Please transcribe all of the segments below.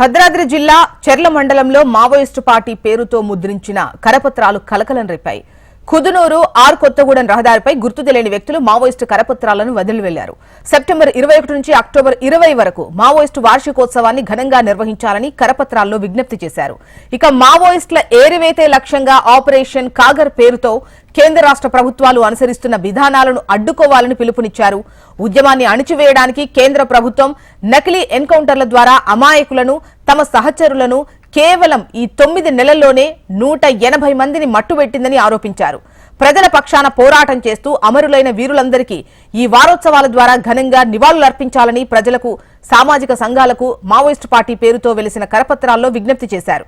భద్రాద్రి జిల్లా చెర్ల మండలంలో మావోయిస్టు పార్టీ పేరుతో ముద్రించిన కరపత్రాలు కలకలం రేపాయి. కుదునూరు ఆర్ కొత్తగూడెం రహదారిపై గుర్తు తెలియని వ్యక్తులు మావోయిస్టు కరపత్రాలను వదిలివెళ్ళారు. సెప్టెంబర్ ఇరవై ఒకటి నుంచి అక్టోబర్ ఇరవై వరకు మావోయిస్టు వార్షికోత్సవాన్ని ఘనంగా నిర్వహించాలని కరపత్రాల్లో విజ్ఞప్తి చేశారు. ఇక మావోయిస్టుల ఏరివేతే లక్ష్యంగా ఆపరేషన్ కాగర్ పేరుతో కేంద్ర రాష్ట్ర ప్రభుత్వాలు అనుసరిస్తున్న విధానాలను అడ్డుకోవాలని పిలుపునిచ్చారు. ఉద్యమాన్ని అణిచివేయడానికి కేంద్ర ప్రభుత్వం నకిలీ ఎన్కౌంటర్ల ద్వారా అమాయకులను తమ సహచరులను కేవలం ఈ తొమ్మిది నెలల్లోనే నూట ఎనభై మందిని మట్టుబెట్టిందని ఆరోపించారు. ప్రజల పక్షాన పోరాటం చేస్తూ అమరులైన వీరులందరికీ ఈ వారోత్సవాల ద్వారా ఘనంగా నివాళులర్పించాలని ప్రజలకు సామాజిక సంఘాలకు మావోయిస్టు పార్టీ పేరుతో వెలిసిన కరపత్రాల్లో విజ్ఞప్తి చేశారు.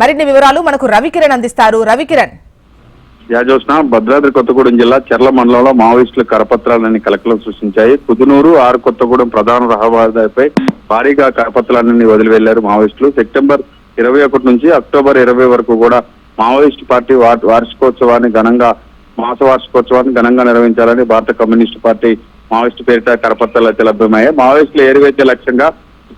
మరిన్ని వివరాలు మనకు రవికిరణ్ అందిస్తారు. రవికిరణ్. యాజోష్న భద్రాద్రి కొత్తగూడెం జిల్లా చెర్ల మండలంలో మావోయిస్టులు కరపత్రాలన్నీ కలకలం సృష్టించాయి. కుదునూరు ఆరు కొత్తగూడెం ప్రధాన రహదారిపై భారీగా కరపత్రాలన్నీ వదిలి వెళ్ళారు మావోయిస్టులు. సెప్టెంబర్ ఇరవై ఒకటి నుంచి అక్టోబర్ ఇరవై వరకు కూడా మావోయిస్టు పార్టీ వార్షికోత్సవాన్ని ఘనంగా మాస వార్షికోత్సవాన్ని ఘనంగా నిర్వహించాలని భారత కమ్యూనిస్టు పార్టీ మావోయిస్టు పేరిట కరపత్రాలు అయితే లభ్యమయ్యాయి. మావోయిస్టులు ఏరివేసే లక్ష్యంగా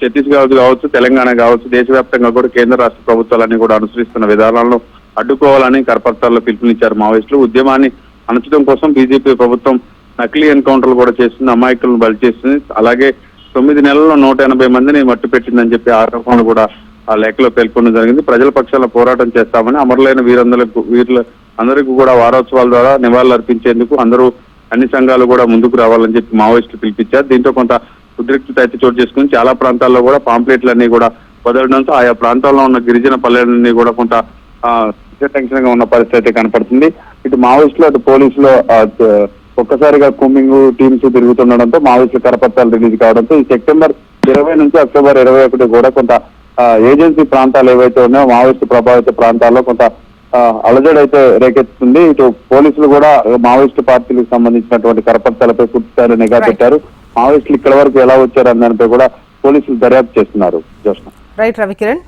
ఛత్తీస్గఢ్ కావచ్చు తెలంగాణ కావచ్చు దేశవ్యాప్తంగా కూడా కేంద్ర రాష్ట్ర ప్రభుత్వాలన్నీ కూడా అనుసరిస్తున్న విధానాలను అడ్డుకోవాలని కరపత్రాల్లో పిలుపునిచ్చారు మావోయిస్టులు. ఉద్యమాన్ని అణచడం కోసం బీజేపీ ప్రభుత్వం నకిలీ ఎన్కౌంటర్లు కూడా చేస్తుంది అమాయకులను బలి చేస్తుంది అలాగే తొమ్మిది నెలల్లో నూట ఎనభై మందిని మట్టు పెట్టిందని చెప్పి ఆరోపణలు కూడా ఆ లేఖలో పేర్కొనడం జరిగింది. ప్రజల పక్షాల పోరాటం చేస్తామని అమరులైన వీరందరికి వీరుల అందరికీ కూడా వారోత్సవాల ద్వారా నివాళులు అర్పించేందుకు అందరూ అన్ని సంఘాలు కూడా ముందుకు రావాలని చెప్పి మావోయిస్టులు పిలిపించారు. దీంతో కొంత ఉద్రిక్తత అయితే చోటు చేసుకుని చాలా ప్రాంతాల్లో కూడా పాంప్లెట్లన్నీ కూడా వదలడంతో ఆయా ప్రాంతాల్లో ఉన్న గిరిజన పల్లెలన్నీ కూడా కొంత టెన్షన్గా ఉన్న పరిస్థితి అయితే కనపడుతుంది. ఇటు మావోయిస్టులు అటు పోలీసులు ఒక్కసారిగా కుమ్మింగ్ టీమ్స్ తిరుగుతుండడంతో మావోయిస్టుల కరపత్రాలు రిలీజ్ కావడంతో ఈ సెప్టెంబర్ ఇరవై నుంచి అక్టోబర్ ఇరవై ఒకటి కూడా కొంత ఏజెన్సీ ప్రాంతాలు ఏవైతే ఉన్నాయో మావోయిస్టు ప్రభావిత ప్రాంతాల్లో కొంత ఆ, అలజడి అయితే రేకెత్తుతుంది ఇటు పోలీసులు కూడా మావోయిస్టు పార్టీలకు సంబంధించినటువంటి కరపత్రాలపై పూర్తి స్థాయిలో నిఘా. పెట్టారు. మావోయిస్టులు ఇక్కడ వరకు ఎలా వచ్చారు అన్న దానిపై కూడా పోలీసులు దర్యాప్తు చేస్తున్నారు. జోష్న. రైట్ రవికిరణ్